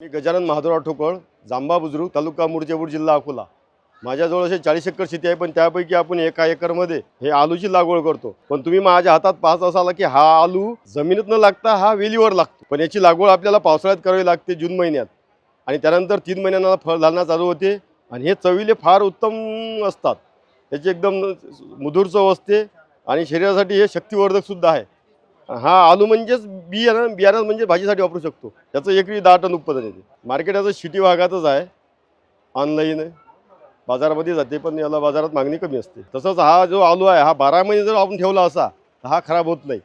मी गजानन महादुराव ठोकळ जांबा बुजुर्ग तालुका मुर्जेपूर जिल्हा अकोला. माझ्याजवळ असे चाळीस एकर शेती आहे पण त्यापैकी आपण एका एकरमध्ये हे आलूची लागवड करतो. पण तुम्ही माझ्या हातात पाहत असाल की हा आलू जमिनीत न लागता हा वेलीवर लागतो. पण याची लागवड आपल्याला पावसाळ्यात करावी लागते जून महिन्यात. आणि त्यानंतर तीन महिन्यांना फळ घालणं चालू होते. आणि हे चवीले फार उत्तम असतात. याची एकदम मधुर चव असते. आणि शरीरासाठी हे शक्तिवर्धकसुद्धा आहे. हा आलू म्हणजेच बियाणं बियाणं म्हणजे भाजीसाठी वापरू शकतो. त्याचं एकरी दहा टन उत्पादन येते मार्केट याचं शिटी भागातच आहे. ऑनलाईन बाजारामध्ये जाते पण याला बाजारात मागणी कमी असते. तसंच हा जो आलू आहे हा बारा महिने जर आपण ठेवला असा तर हा खराब होत नाही.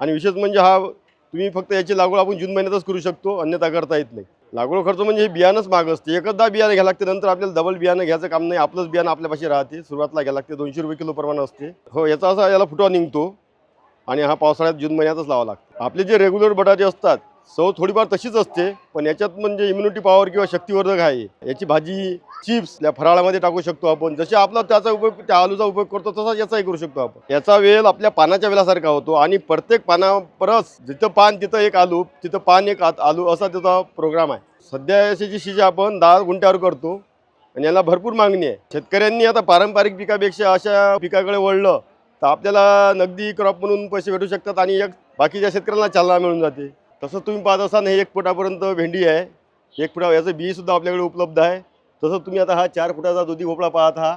आणि विशेष म्हणजे हा तुम्ही फक्त याची लागवड आपण जून महिन्यातच करू शकतो अन्यथा करता येत नाही. लागवड खर्च म्हणजे हे बियाणंच माग असते. एकदा बियाणं घ्यायला लागते नंतर आपल्याला डबल बियाणं घ्यायचं काम नाही. आपलंच बियाणं आपल्यापाशी राहते. सुरुवातीला घ्यायला लागते दोनशे रुपये किलो प्रमाण असते. हो याचा असा याला फुटवा निघतो. आणि हा पावसाळ्यात जून महिन्यातच लावा लागतो. आपले जे रेग्युलर बटाटे असतात चव थोडीफार तशीच असते पण याच्यात म्हणजे इम्युनिटी पॉवर किंवा शक्तिवर्धक आहे. याची भाजी चिप्स या फराळामध्ये टाकू शकतो आपण. जसे आपला त्याचा उपयोग त्या आलूचा उपयोग करतो तसाच याचाही करू शकतो आपण. याचा वेल आपल्या पानाच्या वेलासारखा होतो आणि प्रत्येक पानापरस जिथं पान तिथं एक आलू तिथं पान एक आत- आलू असा त्याचा प्रोग्राम आहे. सध्या याची शिजे आपण दहा गुंठ्यावर करतो आणि याला भरपूर मागणी आहे. शेतकऱ्यांनी आता पारंपरिक पिकापेक्षा अशा पिकाकडे वळलं तर आपल्याला नगदी क्रॉप म्हणून पैसे भेटू शकतात आणि एक बाकीच्या शेतकऱ्यांना चालना मिळून जाते. तसं तुम्ही पाहत असाल हे एक फुटापर्यंत भेंडी आहे. एक फुटा याचं बीसुद्धा आपल्याकडे उपलब्ध आहे. तसं तुम्ही आता हा चार फुटाचा दुधी भोपळा पाहत हा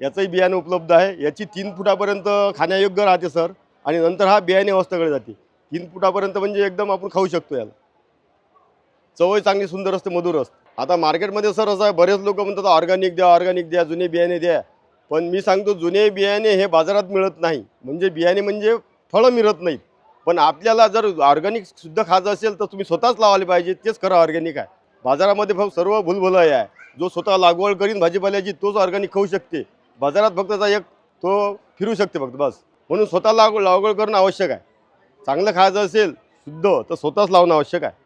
याचंही बियाणं उपलब्ध आहे. याची तीन फुटापर्यंत खाण्यायोग्य राहते सर. आणि नंतर हा बियाणे अवस्थेकडे जाते. तीन फुटापर्यंत म्हणजे एकदम आपण खाऊ शकतो याला. चवही चांगली सुंदर असते मधुर असते. आता मार्केटमध्ये सर असं आहे बरेच लोक म्हणतात ऑर्गॅनिक द्या ऑर्गॅनिक द्या जुने बियाणे द्या. पण मी सांगतो जुने बियाणे हे बाजारात मिळत नाही. म्हणजे बियाणे म्हणजे फळं मिळत नाहीत. पण आपल्याला जर ऑर्गॅनिक शुद्ध खायचं असेल तर तुम्ही स्वतःच लावायला पाहिजे. तेच खरं ऑर्गॅनिक आहे. बाजारामध्ये फक्त सर्व भुलभुलय आहे. जो स्वतः लागवड करीन भाजीपाल्याची तोच ऑर्गॅनिक खाऊ शकते. बाजारात फक्त त्याचा एक तो फिरू शकते फक्त बस. म्हणून स्वतः लाग लागवड करणं आवश्यक आहे. चांगलं खायचं असेल शुद्ध तर स्वतःच लावणं आवश्यक आहे.